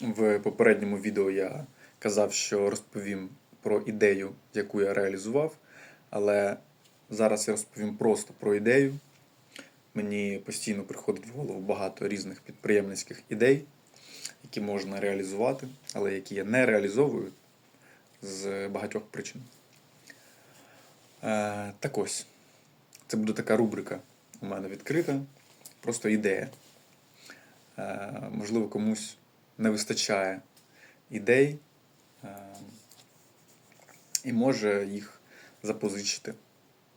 В попередньому відео я казав, що розповім про ідею, яку я реалізував, але зараз я розповім просто про ідею. Мені постійно приходить в голову багато різних підприємницьких ідей, які можна реалізувати, але які я не реалізовую з багатьох причин. Е, так ось, це буде така рубрика у мене відкрита, просто ідея. Е, можливо, комусь не вистачає ідей е, і може їх запозичити.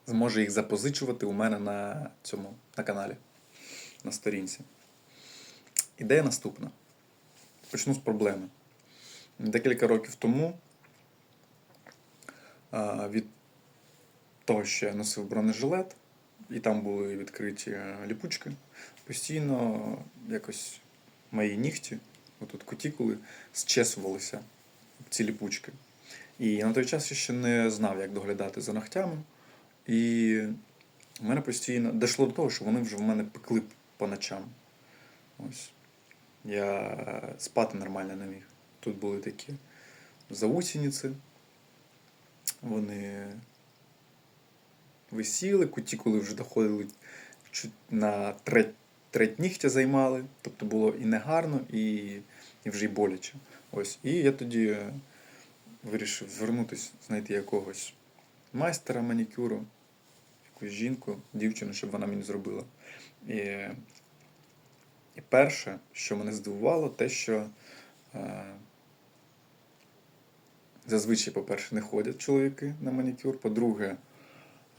Зможе їх запозичувати у мене на цьому на каналі, на сторінці. Ідея наступна. Почну з проблеми. Декілька років тому е, від того, що я носив бронежилет, і там були відкриті е, ліпучки, постійно якось мої нігті, отут кутікули, зчесувалися ці ліпучки. І на той час я ще не знав, як доглядати за ногтями. І в мене постійно дійшло до того, що вони вже в мене пекли по ночам. Ось. Я спати нормально не міг. Тут були такі заусениці. Вони висіли, кутікули вже доходили на треть, треть нігтя займали. Тобто було і негарно, і, і вже й боляче. Ось. І я тоді е, вирішив звернутися, знайти якогось майстера манікюру, якусь жінку, дівчину, щоб вона мені зробила. І, і перше, що мене здивувало, те, що е, зазвичай, по-перше, не ходять чоловіки на манікюр. По-друге,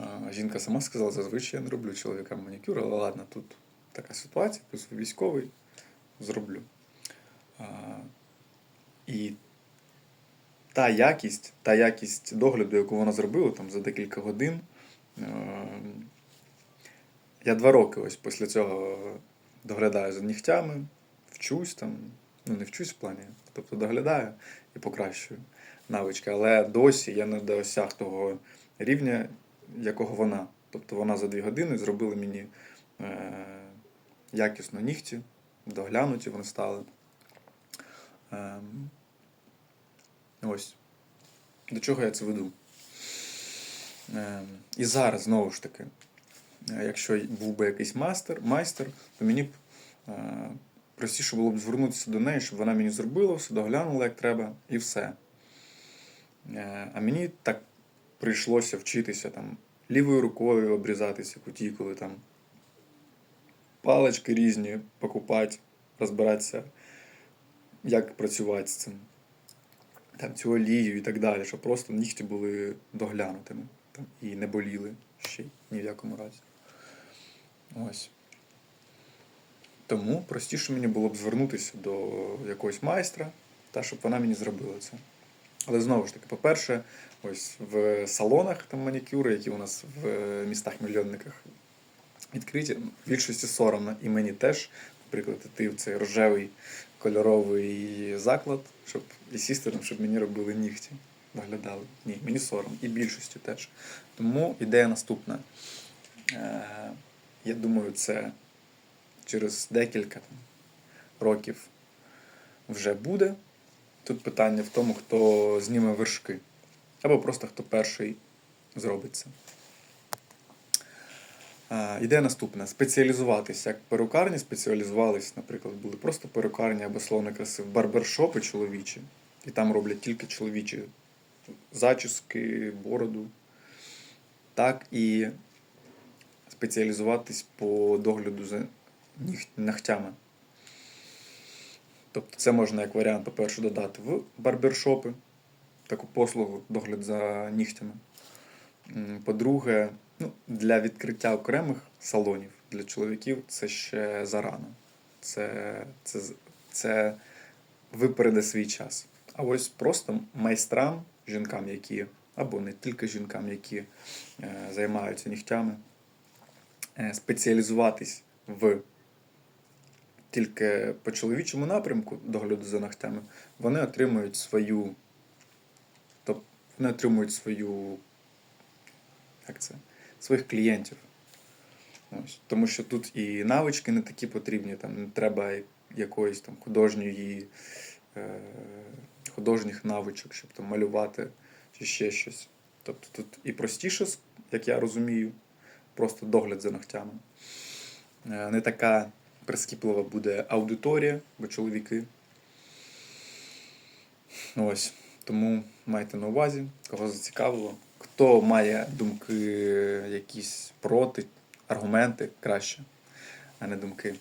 е, жінка сама сказала, зазвичай я не роблю чоловікам манікюр, але ладно, тут така ситуація, плюс військовий зроблю. Е, і та якість, та якість догляду, яку вона зробила там за декілька годин. е, Я два роки ось після цього доглядаю за нігтями, вчусь там, ну не вчусь в плані, тобто доглядаю і покращую навички, але досі я не досяг того рівня, якого вона. Тобто вона за дві години зробила мені е, якісно нігті, доглянуті вони стали. Ем, Ось. До чого я це веду? Ем, і зараз, знову ж таки, е, якщо був би якийсь мастер, майстер, то мені б е, простіше було б звернутися до неї, щоб вона мені зробила, все доглянула як треба, і все. Е, а мені так прийшлося вчитися там лівою рукою обрізатися кутікули, там палички різні покупати, розбиратися, як працювати з цим там, цю олію і так далі, щоб просто нігті були доглянутими там, і не боліли ще ні в якому разі. Ось. Тому простіше мені було б звернутися до якогось майстра, та щоб вона мені зробила це. Але знову ж таки, по-перше, ось в салонах там манікюри, які у нас в містах-мільйонниках відкриті, в більшості соромно. І мені теж, наприклад, іти в цей рожевий кольоровий заклад, щоб і сісти там, щоб мені робили нігті, доглядали. Ні, мені сором. І більшості теж. Тому ідея наступна. Е, Я думаю, це через декілька років вже буде. Тут питання в тому, хто зніме вершки. Або просто хто перший зробить це. Ідея наступна: спеціалізуватися. Як перукарні спеціалізувались, наприклад, були просто перукарні або салони краси, барбершопи чоловічі, і там роблять тільки чоловічі зачіски, бороду. Так і спеціалізуватись по догляду за нігт- ногтями. Тобто це можна як варіант, по-перше, додати в барбершопи, таку послугу, догляд за нігтями. По-друге, ну, для відкриття окремих салонів для чоловіків це ще зарано. Це, це, це випереде свій час. А ось просто майстрам, жінкам, які, або не тільки жінкам, які е, займаються нігтями, е, спеціалізуватись в тільки по чоловічому напрямку догляду за ногтями, вони отримують свою, тобто вони отримують свою, як це, своїх клієнтів. Ось. Тому що тут і навички не такі потрібні, там не треба якоїсь там художньої е, художніх навичок, щоб там малювати чи ще щось. Тобто тут і простіше, як я розумію, просто догляд за ногтями. Е, Не така прискіплива буде аудиторія, бо чоловіки. Ось. Тому майте на увазі, кого зацікавило. Хто має думки якісь проти, аргументи краще, а не думки,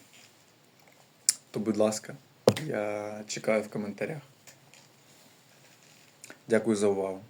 то будь ласка, я чекаю в коментарях. Дякую за увагу.